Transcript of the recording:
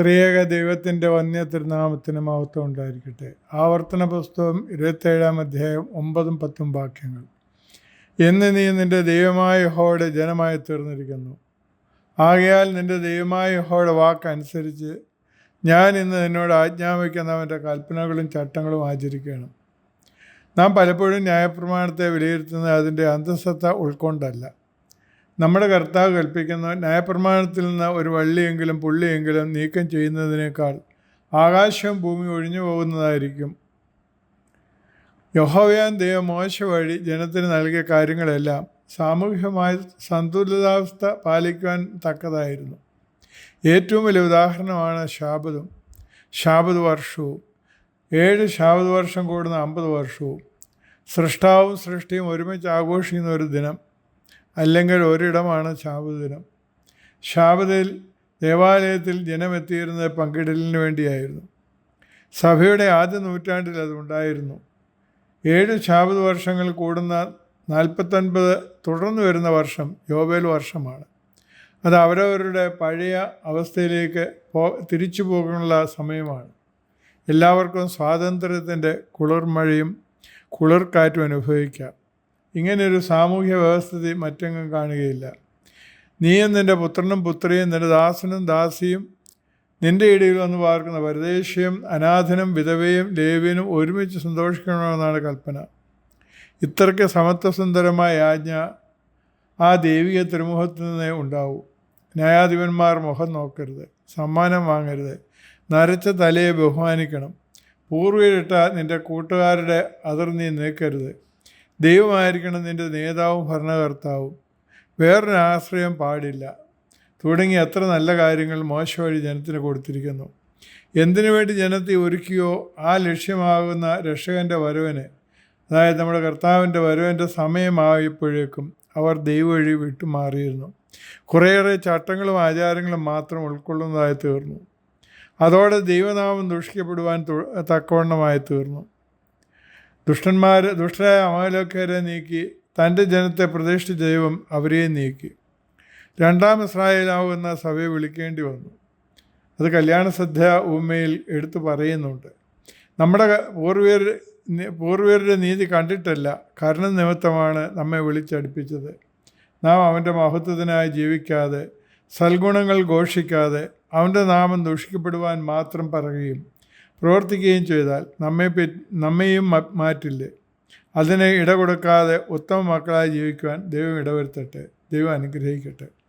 ത്രിയേക ദൈവത്തിന്റെ വന്യ തിരുനാമത്തിന് മഹത്വം ഉണ്ടായിരിക്കട്ടെ. ആവർത്തന പുസ്തകം ഇരുപത്തേഴാം അധ്യായം ഒമ്പതും പത്തും വാക്യങ്ങൾ. എന്ന് നീ നിന്റെ ദൈവമായ ഹോടെ ജനമായി തീർന്നിരിക്കുന്നു. ആകയാൽ നിന്റെ ദൈവമായ വാക്ക് വാക്കനുസരിച്ച് ഞാൻ ഇന്ന് നിന്നോട് ആജ്ഞാപിക്കുന്നവന്റെ കൽപ്പനകളും ചട്ടങ്ങളും ആചരിക്കണം. നാം പലപ്പോഴും ന്യായപ്രമാണത്തെ വിലയിരുത്തുന്നത് അതിന്റെ അന്തസ്സത്ത ഉൾക്കൊണ്ടല്ല. നമ്മുടെ കർത്താവ് കൽപ്പിക്കുന്ന ന്യായപ്രമാണത്തിൽ നിന്ന് ഒരു വള്ളിയെങ്കിലും പുള്ളിയെങ്കിലും നീക്കം ചെയ്യുന്നതിനേക്കാൾ ആകാശവും ഭൂമി ഒഴിഞ്ഞു പോകുന്നതായിരിക്കും. യഹോവയാൻ ദൈവം വഴി ജനത്തിന് നൽകിയ കാര്യങ്ങളെല്ലാം സാമൂഹ്യമായ സന്തുലിതാവസ്ഥ പാലിക്കുവാൻ തക്കതായിരുന്നു. ഏറ്റവും വലിയ ഉദാഹരണമാണ് ശാബദും ശാബദ് വർഷവും. ഏഴ് ശാബദ് വർഷം കൂടുന്ന അമ്പത് വർഷവും. സൃഷ്ടാവും സൃഷ്ടിയും ഒരുമിച്ച് ആഘോഷിക്കുന്ന ഒരു ദിനം. അല്ലെങ്കിൽ ഒരിടമാണ് ശാപദിനം. ശാപതയിൽ ദേവാലയത്തിൽ ജനമെത്തിയിരുന്നത് പങ്കിടലിന് വേണ്ടിയായിരുന്നു. സഭയുടെ ആദ്യ നൂറ്റാണ്ടിൽ അതുണ്ടായിരുന്നു ഏഴ് ശാബദ് വർഷങ്ങൾ കൂടുന്ന നാൽപ്പത്തൊൻപത് തുടർന്നു വരുന്ന വർഷം യോബേൽ വർഷമാണ്. അത് അവരവരുടെ പഴയ അവസ്ഥയിലേക്ക് പോ തിരിച്ചു പോകാനുള്ള സമയമാണ്. എല്ലാവർക്കും സ്വാതന്ത്ര്യത്തിന്റെ കുളിർമഴയും കുളിർക്കാറ്റും അനുഭവിക്കാം. ഇങ്ങനെയൊരു സാമൂഹ്യ വ്യവസ്ഥിതി മറ്റെങ്ങും കാണുകയില്ല. നീയും നിന്റെ പുത്രനും പുത്രിയും നിന്റെ ദാസനും ദാസിയും നിന്റെ ഇടയിൽ വന്ന് പാർക്കുന്ന പരദേശിയും അനാഥനും വിധവയും ലേവ്യനും ഒരുമിച്ച് സന്തോഷിക്കണമെന്നാണ് കൽപ്പന. ഇത്രയ്ക്ക് സമത്വസുന്ദരമായ ആജ്ഞ ആ ദൈവിക തിരുമുഖത്തു നിന്നേ ഉണ്ടാവൂ. ന്യായാധിപന്മാർ മുഖം നോക്കരുത് സമ്മാനം വാങ്ങരുത് നരച്ച തലയെ ബഹുമാനിക്കണം. പൂർവയിലിട്ട നിന്റെ കൂട്ടുകാരുടെ അതിർ നീ നീക്കരുത് ദൈവമായിരിക്കണം നിന്റെ നേതാവും ഭരണകർത്താവും. വേറൊരു ആശ്രയം പാടില്ല. തുടങ്ങി എത്ര നല്ല കാര്യങ്ങൾ മോശ വഴി ജനത്തിന് കൊടുത്തിരിക്കുന്നു. എന്തിനു വേണ്ടി ജനത്തെ ഒരുക്കിയോ? ആ ലക്ഷ്യമാകുന്ന രക്ഷകന്റെ വരവിന്. അതായത് നമ്മുടെ കർത്താവിന്റെ വരവിന്റെ സമയമായപ്പോഴേക്കും അവർ ദൈവവഴി വിട്ടുമാറിയിരുന്നു. കുറേയേറെ ചട്ടങ്ങളും ആചാരങ്ങളും മാത്രം ഉൾക്കൊള്ളുന്നതായി തീർന്നു. അതോടെ ദൈവനാമം ദുഷിക്കപ്പെടുവാൻ തക്കവണ്ണമായി തീർന്നു ദുഷ്ടന്മാർ ദുഷ്ടരായ അമാലോക്കരെ നീക്കി തന്റെ ജനത്തെ പ്രതിഷ്ഠിച്ച ദൈവം അവരെ നീക്കി. രണ്ടാം ഇസ്രായേലാവുന്ന സഭയെ വിളിക്കേണ്ടി വന്നു. അത് കല്യാണ സദ്യ ഉമ്മയിൽ എടുത്തു പറയുന്നുണ്ട്. നമ്മുടെ പൂർവീർ പൂർവീരുടെ നീതി കണ്ടിട്ടല്ല കാരണം നിമിത്തമാണ് നമ്മെ വിളിച്ചടുപ്പിച്ചത്. നാം അവന്റെ മഹത്വത്തിനായി ജീവിക്കാതെ സൽഗുണങ്ങൾ ഘോഷിക്കാതെ അവന്റെ നാമം ദൂഷിക്കപ്പെടുവാൻ മാത്രം പറയുകയും പ്രവർത്തിക്കുകയും ചെയ്താൽ നമ്മെ നമ്മയും മാറ്റില്ലേ? അതിനെ ഇട കൊടുക്കാതെ ഉത്തമ മക്കളായി ജീവിക്കുവാൻ ദൈവം ഇടവരുത്തട്ടെ. ദൈവം അനുഗ്രഹിക്കട്ടെ.